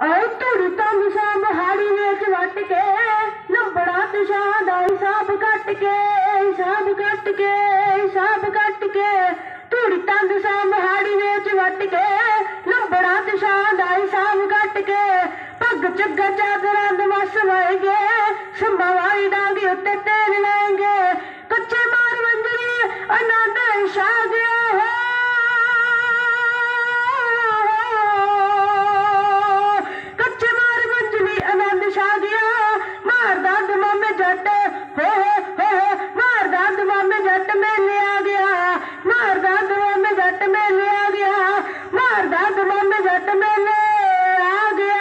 ਆਏ ਧੂੜੀ ਤੋਂ ਮਿਸਾ ਮਹਾੜੀ ਵਿੱਚ ਵੱਟ ਕੇ ਨੰਬੜਾ ਦਿਸ਼ਾ ਦਾ ਹਿਸਾਬ ਕੱਟ ਕੇ, ਹਿਸਾਬ ਕੱਟ ਕੇ, ਹਿਸਾਬ ਕੱਟ ਕੇ ਧੂੜੀ ਤੋਂ ਮਿਸਾ ਮਹਾੜੀ ਵਿੱਚ ਵੱਟ ਕੇ, ਲੰਬੜਾ ਦਿਸ਼ਾ ਦਾ ਹਿਸਾਬ ਕੱਟ ਕੇ, ਪੱਗ ਚੱਗਾ ਚਾਦਰਾਂ ਨਮਸ ਵਾਏਗੇ ਸੰਭਵਾਈ ਡਾਂਗੀ ਉੱਤੇ ਜੱਟ ਮੇਲੇ ਆ ਗਿਆ, ਮਾਰਦਾ ਦਬੰਦ ਜੱਟ ਮੇਲੇ ਆ ਗਿਆ।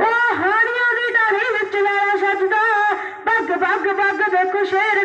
ਉਹ ਹਾੜੀਆਂ ਦੀ ਢਾਣੀ ਵਿੱਚ ਵਾਲਾ ਸੱਜਦਾ ਬੱਗ ਬੱਗ ਬੱਗ ਦੇਖੋ ਸ਼ੇਰ